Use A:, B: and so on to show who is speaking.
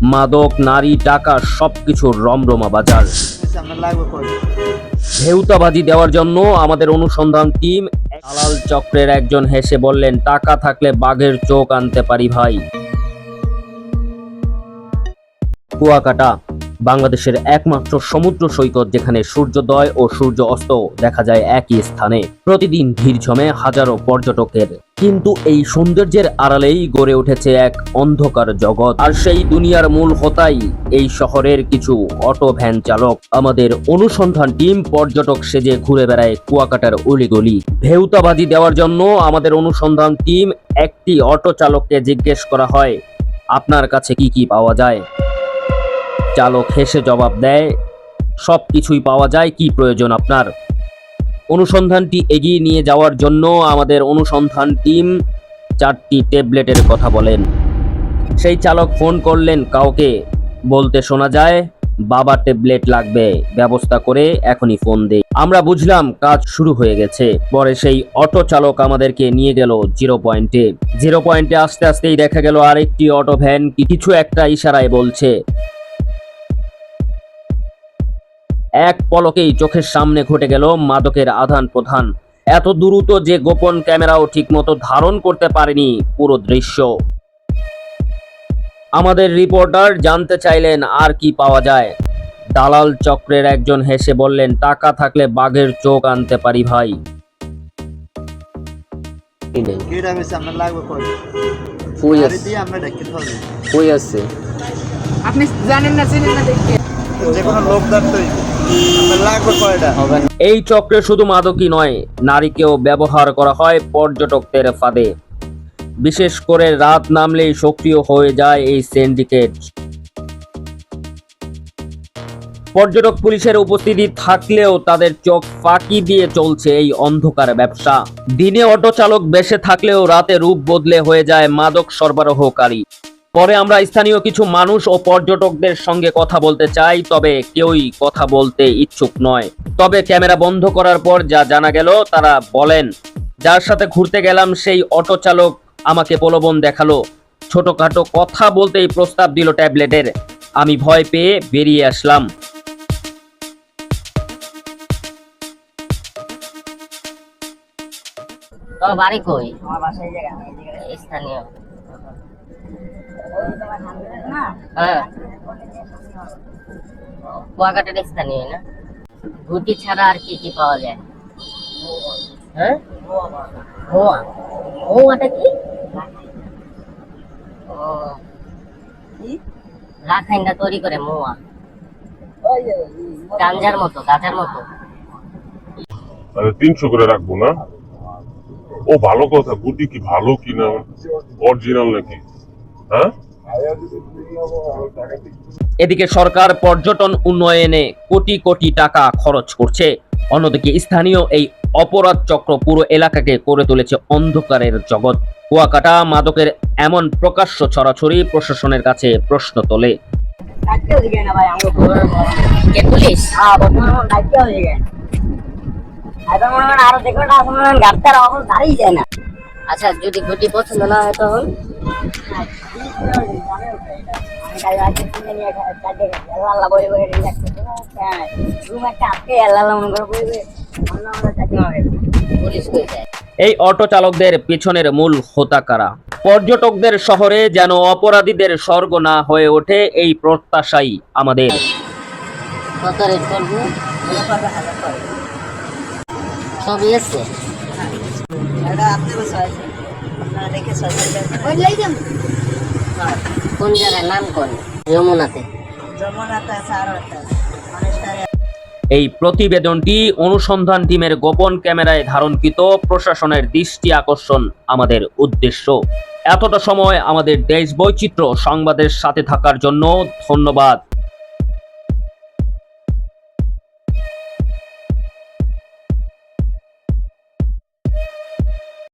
A: মাদক, নারী টাকা সবকিছুর রমরমা বাজার। ভেউতাবাজি দেওয়ার জন্য আমাদের অনুসন্ধান টিম আলাল চক্রের একজন হেসে বললেন, টাকা থাকলে বাঘের চোখ আনতে পারি ভাই। কুয়াকাটা। বাংলাদেশের একমাত্র সমুদ্র সৈকত যেখানে সূর্যোদয় ও সূর্য অস্ত দেখা যায় একই স্থানে। প্রতিদিন ভিড় জমে হাজারো পর্যটকের। কিন্তু এই সৌন্দর্যের আড়ালেই গড়ে উঠেছে এক অন্ধকার জগৎ। আর সেই দুনিয়ার মূল হোতাই এই শহরের কিছু অটো ভ্যান চালক। আমাদের অনুসন্ধান টিম পর্যটক সেজে ঘুরে বেড়ায় কুয়াকাটার অলিগলি। ভেউতাবাজি দেওয়ার জন্য আমাদের অনুসন্ধান টিম একটি অটো চালককে জিজ্ঞেস করা হয়, আপনার কাছে কি কি পাওয়া যায়? চালক হেসে জবাব দেয়, সব কিছুই পাওয়া যায়, কি প্রয়োজন আপনার? অনুসন্ধানটি এগিয়ে নিয়ে যাওয়ার জন্য আমাদের অনুসন্ধান টিম চারটি ট্যাবলেটের কথা বলেন। সেই চালক ফোন করলেন, কাউকে বলতে শোনা যায়, বাবা ট্যাবলেট লাগবে, ব্যবস্থা করে এখনই ফোন দেই। আমরা বুঝলাম, কাজ শুরু হয়ে গেছে। পরে সেই অটো চালক আমাদেরকে নিয়ে গেল জিরো পয়েন্টে। জিরো পয়েন্টে আস্তে আস্তেই দেখা গেল, আরেকটি অটো ভ্যান কিছু একটা ইশারায় বলছে। এক পলকেই চোখের সামনে ঘটে গেল মাদকের আধান প্রধান এত দ্রুত যে গোপন ক্যামেরাও ঠিকমতো ধারণ করতে পারেনি পুরো দৃশ্য। আমাদের রিপোর্টার জানতে চাইলেন আর কি পাওয়া যায়। দালাল চক্রের একজন হেসে বললেন টাকা থাকলে বাঘের চোখ আনতে পারি ভাই।
B: আপনি জানেন না চিনেন না
C: যে কোনো লোক
A: এই চক্রে শুধু মাদকই নয়, নারীকেও ব্যবহার করা হয় পর্যটকদের ফাঁদে। বিশেষ করে রাত নামলেই সক্রিয় হয়ে যায় এই সিন্ডিকেট। পর্যটক পুলিশের উপস্থিতি থাকলেও তাদের চোখ ফাঁকি দিয়ে চলছে এই অন্ধকার ব্যবসা। দিনে অটো চালক বেশে থাকলেও রাতে রূপ বদলে হয়ে যায় মাদক সরবরাহকারী। পরে আমরা স্থানীয় কিছু মানুষ ও পর্যটকদের সঙ্গে কথা বলতে চাই, তবে কেউই কথা বলতে ইচ্ছুক নয়। তবে ক্যামেরা বন্ধ করার পর যা জানা গেল, তারা বলেন, যার সাথে ঘুরতে গেলাম, সেই অটো চালক আমাকে প্রলোভন দেখাল। ছোটখাটো কথা বলতেই প্রস্তাব দিল ট্যাবলেটের। আমি ভয় পেয়ে বেরিয়ে আসলাম।
D: বাড়ি কই? স্থানীয়। হ্যাঁ। কুয়াকাটার স্থানীয় না? গুটি ছাড়া আর কি কি পাওয়া যায়? হ্যাঁ? মোয়া মোয়াটা কি? ও। রাখাইনটা তৈরি করে মোয়া। গাঞ্জার মতো গাঁজার মতো।
E: তাহলে তিনশো করে রাখব না? ও ভালো কথা গুটি কি ভালো কি না? অরিজিনাল নাকি? হ্যাঁ
A: এদিকে সরকার পর্যটন উন্নয়নে কোটি কোটি টাকা খরচ করছে। অন্যদিকে স্থানীয় এই অপরাধ চক্র পুরো এলাকাকে করে তুলেছে অন্ধকারের জগৎ। কুয়াকাটা মাদকের এমন প্রকাশ্য ছড়াছড়ি প্রশাসনের কাছে প্রশ্ন তোলে।
B: হ্যাঁ হয় হয়
D: আচ্ছা যদি গুটি পছন্দ না হয় তখন?
B: হ্যাঁ করে
A: এই অটো চালকদের পেছনের মূল হোতাকারা। পর্যটকদের শহরে যেন অপরাধীদের স্বর্গ না হয়ে ওঠে এই প্রত্যাশাই আমাদের।
D: সবই আছে।
B: এটা আপনি বসে আপনারা দেখে সরকার
D: কোন জায়গায় নাম কোন? যমুনাতে।
B: যমুনাতে
A: এই প্রতিবেদনটি অনুসন্ধান টিমের গোপন ক্যামেরায় ধারণকৃত প্রশাসনের দৃষ্টি আকর্ষণ আমাদের উদ্দেশ্য। এতটা সময় আমাদের দেশ বৈচিত্র্য সংবাদের সাথে থাকার জন্য ধন্যবাদ।